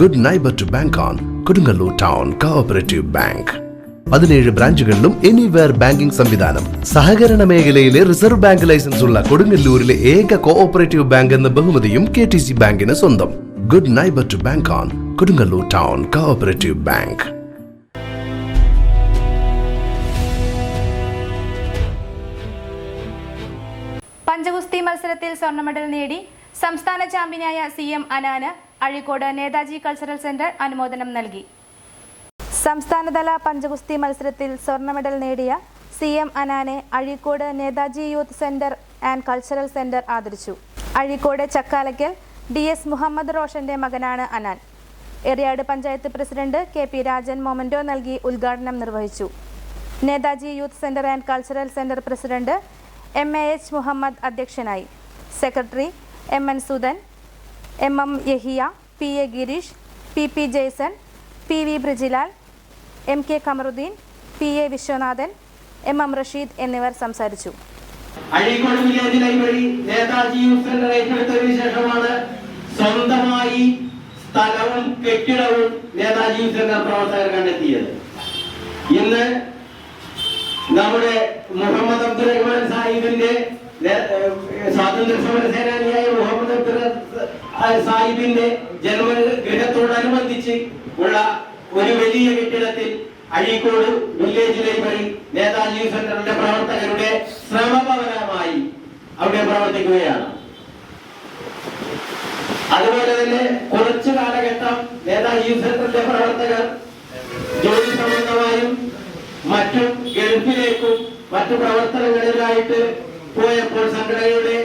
Good neighbour to bank on Kodungallur town cooperative bank പതിനേഴ് ബ്രാഞ്ചുകളിലും anywhere banking സംവിധാനം. സഹകരണ മേഖലയിലെ റിസർവ് ബാങ്ക് ലൈസൻസ് ഉള്ള കൊടുങ്ങല്ലൂരിലെ ഏക കോഓപ്പറേറ്റീവ് ബാങ്ക് എന്ന ബഹുമതിയും കെ ടി സി ബാങ്കിന് സ്വന്തം. Good neighbour to bank on Kodungallur town cooperative bank പഞ്ചഗുസ്തി മത്സരത്തിൽ സ്വർണ മെഡൽ നേടി സംസ്ഥാന ചാമ്പ്യനായ C M അനാന് Azhikode Netaji cultural centre അനുമോദനം നൽകി. സംസ്ഥാനതല പഞ്ചഗുസ്തി മത്സരത്തിൽ സ്വർണ മെഡൽ നേടിയ C M അനാനെ Azhikode Netaji youth centre and cultural centre ആദരിച്ചു. അഴീക്കോട് ചക്കാലയ്ക്കൽ ഡി എസ് മുഹമ്മദ് റോഷന്റെ മകനാണ് Anan. Eriyad panchayat president K P Rajan memento നൽകി ഉദ്ഘാടനം നിർവഹിച്ചു. Netaji youth centre and cultural centre president M A H Muhammad അധ്യക്ഷനായി. Secretary M N Sudhan M M Yahiya P A Gireesh P P Jaison P V Brijilal M K Kamaruddin P A Viswanathan M M Rasheed എന്നിവർ സംസാരിച്ചു. Azhikode library Netaji youth centre ഏറ്റെടുത്തതിനു സ്വന്തമായി സ്ഥലവും കെട്ടിടവും Netaji youth centre പ്രവർത്തകർ കണ്ടെത്തിയത്. ഇന്ന് നമ്മുടെ മുഹമ്മദ് അബ്ദുൽ റഹ്മാൻ സാഹിബിന്റെ സ്വാതന്ത്ര്യ സമര റഹ് സാഹിബിന്റെ ജന്മഗൃഹത്തോടനുബന്ധിച്ച് ഉള്ള ഒരു വലിയ കെട്ടിടത്തിൽ അഴീക്കോട് വില്ലേജ് ലൈബ്രറി നേതാജി സെന്ററിന്റെ പ്രവർത്തകരുടെ ശ്രമഭവനമായി അവിടെ പ്രവർത്തിക്കുകയാണ്. അതുപോലെ തന്നെ കുറച്ചു കാലഘട്ടം നേതാജി സെന്ററിന്റെ പ്രവർത്തകർ ജോലി സംബന്ധമായും മറ്റും ഗൾഫിലേക്കും മറ്റു പ്രവർത്തനങ്ങളിലായിട്ട് പോയപ്പോൾ സംഘടനയുടെ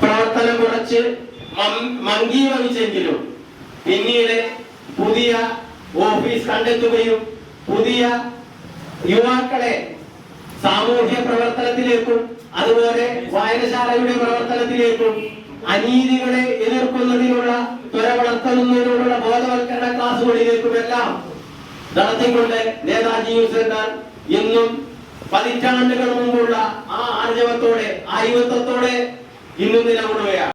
പ്രവർത്തനം കുറച്ച് മം- മങ്കീഭവിച്ചെങ്കിലും പിന്നീട് പുതിയ ഓഫീസ് കണ്ടെത്തുകയും പുതിയ യുവാക്കളെ സാമൂഹ്യ പ്രവർത്തനത്തിലേക്കും അതുപോലെ വായനശാലയുടെ പ്രവർത്തനത്തിലേക്കും അനീതികളെ എതിർക്കുന്നതിനുള്ള ത്വര വളർത്തുന്നതിനുള്ള ബോധവൽക്കരണ ക്ലാസുകളിലേക്കുമെല്ലാം നടത്തിക്കൊണ്ട് നേതാജി സെന്റർ ഇന്നും പതിറ്റാണ്ടുകൾ മുമ്പുള്ള ആ ആർജവത്തോടെ ആ യുവത്വത്തോടെ ഇന്നും നിലകൊള്ളുകയാണ്.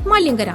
Maliankara